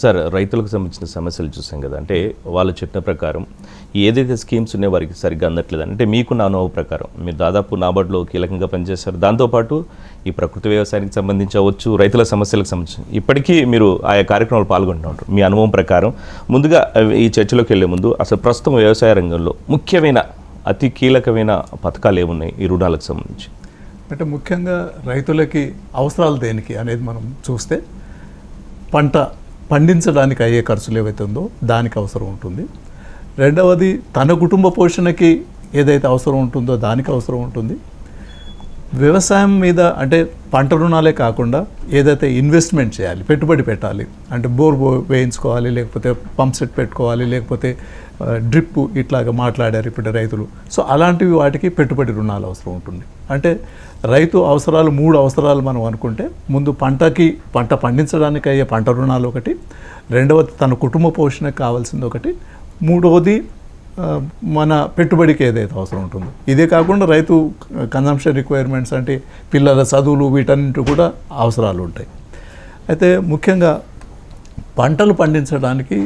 Sir రైతులకు సంబంధించిన సమస్యలు చూసాం కదా అంటే వాళ్ళు చెప్పిన ప్రకారం ఏదైతే స్కీమ్స్ ఉన్నాయో వారికి సరిగ్గా అందట్లేదు. అంటే మీకు నా అనుభవ ప్రకారం మీరు దాదాపు నాబార్డులో కీలకంగా పనిచేశారు. దాంతోపాటు ఈ ప్రకృతి వ్యవసాయానికి సంబంధించి రైతుల సమస్యలకు సంబంధించి ఇప్పటికీ మీరు ఆయా కార్యక్రమాలు పాల్గొంటున్నారు మీ అనుభవం ప్రకారం ముందుగా ఈ చర్చలోకి వెళ్ళే ముందు అసలు ప్రస్తుతం వ్యవసాయ రంగంలో ముఖ్యమైన అతి కీలకమైన పథకాలు ఏమున్నాయి ఈ రుణాలకు సంబంధించి? అంటే ముఖ్యంగా రైతులకి అవసరాలు దేనికి అనేది మనం చూస్తే పంట పండించడానికి అయ్యే ఖర్చులు ఏవైతే ఉందో దానికి అవసరం ఉంటుంది. రెండవది తన కుటుంబ పోషణకి ఏదైతే అవసరం ఉంటుందో దానికి అవసరం ఉంటుంది. వ్యవసాయం మీద అంటే పంట రుణాలే కాకుండా ఏదైతే ఇన్వెస్ట్మెంట్ చేయాలి పెట్టుబడి పెట్టాలి అంటే బోర్ వేయించుకోవాలి లేకపోతే పంప్ సెట్ పెట్టుకోవాలి లేకపోతే డ్రిప్ ఇట్లాగా మాట్లాడారు ఇప్పుడు రైతులు. సో అలాంటివి వాటికి పెట్టుబడి రుణాలు అవసరం ఉంటుంది. అంటే రైతు అవసరాలు మూడు అవసరాలు మనం అనుకుంటే ముందు పంటకి పంట పండించడానికి అయ్యే పంట రుణాలు ఒకటి రెండవది తన కుటుంబ పోషణకు కావాల్సింది ఒకటి మూడవది మన పెట్టుబడికి ఏదైతే అవసరం ఉంటుందో. ఇదే కాకుండా రైతు కన్జంప్షన్ రిక్వైర్మెంట్స్ అంటే పిల్లల చదువులు వీటన్నింటి కూడా అవసరాలు ఉంటాయి. అయితే ముఖ్యంగా పంటలు పండించడానికి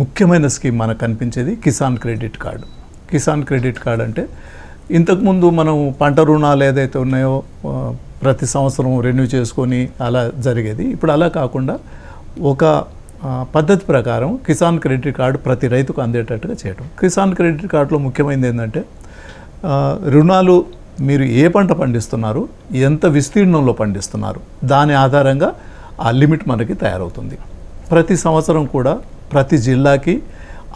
ముఖ్యమైన స్కీమ్ మనకు కనిపించేది Kisan credit card. Kisan credit card అంటే ఇంతకుముందు మనం పంట రుణాలు ఏదైతే ఉన్నాయో ప్రతి సంవత్సరం రెన్యూ చేసుకొని అలా జరిగేది. ఇప్పుడు అలా కాకుండా ఒక పద్ధతి ప్రకారం కిసాన్ క్రెడిట్ కార్డు ప్రతి రైతుకు అందేటట్టుగా చేయడం కిసాన్ క్రెడిట్ కార్డులో ముఖ్యమైనది ఏంటంటే రుణాలు మీరు ఏ పంట పండిస్తున్నారు ఎంత విస్తీర్ణంలో పండిస్తున్నారు దాని ఆధారంగా ఆ లిమిట్ మనకి తయారవుతుంది. ప్రతి సంవత్సరం కూడా ప్రతి జిల్లాకి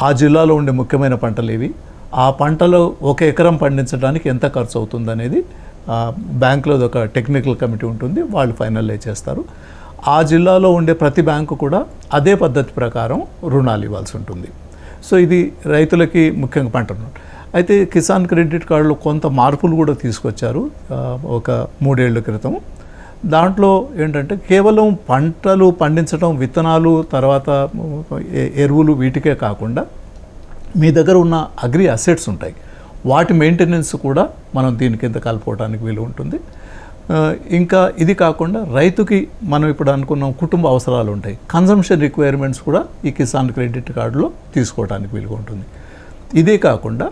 ఆ జిల్లాలో ఉండే ముఖ్యమైన పంటలు ఏవి ఆ పంటలో ఒక ఎకరం పండించడానికి ఎంత ఖర్చు అవుతుంది అనేది ఆ, బ్యాంకులో ఒక టెక్నికల్ కమిటీ ఉంటుంది వాళ్ళు ఫైనలైజ్ చేస్తారు. ఆ జిల్లాలో ఉండే ప్రతి బ్యాంకు కూడా అదే పద్ధతి ప్రకారం రుణాలు ఇవ్వాల్సి ఉంటుంది. సో ఇది రైతులకి ముఖ్యంగా పంట అయితే కిసాన్ క్రెడిట్ కార్డులో కొంత మార్పులు కూడా తీసుకొచ్చారు ఒక మూడేళ్ళ క్రితం. దాంట్లో ఏంటంటే కేవలం పంటలు పండించడం విత్తనాలు తర్వాత ఎ- ఎరువులు వీటికే కాకుండా మీ దగ్గర ఉన్న అగ్రి అసెట్స్ ఉంటాయి. వాటి మెయింటెనెన్స్ కూడా మనం దీని కింద కలుపుకోవడానికి వీలు ఉంటుంది. ఇంకా ఇది కాకుండా రైతుకి మనం ఇప్పుడు అనుకున్నాం కుటుంబ అవసరాలు ఉంటాయి. కన్జంప్షన్ రిక్వైర్మెంట్స్ కూడా ఈ కిసాన్ క్రెడిట్ కార్డులో తీసుకోవడానికి వీలుగా ఉంటుంది. ఇదే కాకుండా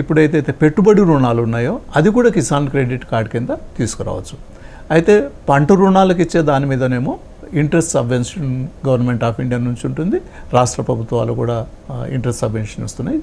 ఇప్పుడైతే పెట్టుబడి రుణాలు ఉన్నాయో అది కూడా కిసాన్ క్రెడిట్ కార్డ్ కింద తీసుకురావచ్చు. అయితే పంట రుణాలకు ఇచ్చే దాని మీదనేమో interest subvention government of India నుంచి ఉంటుంది. రాష్ట్ర ప్రభుత్వాలు కూడా ఇంట్రెస్ట్ సబ్వెన్షన్ ఇస్తున్నాయి.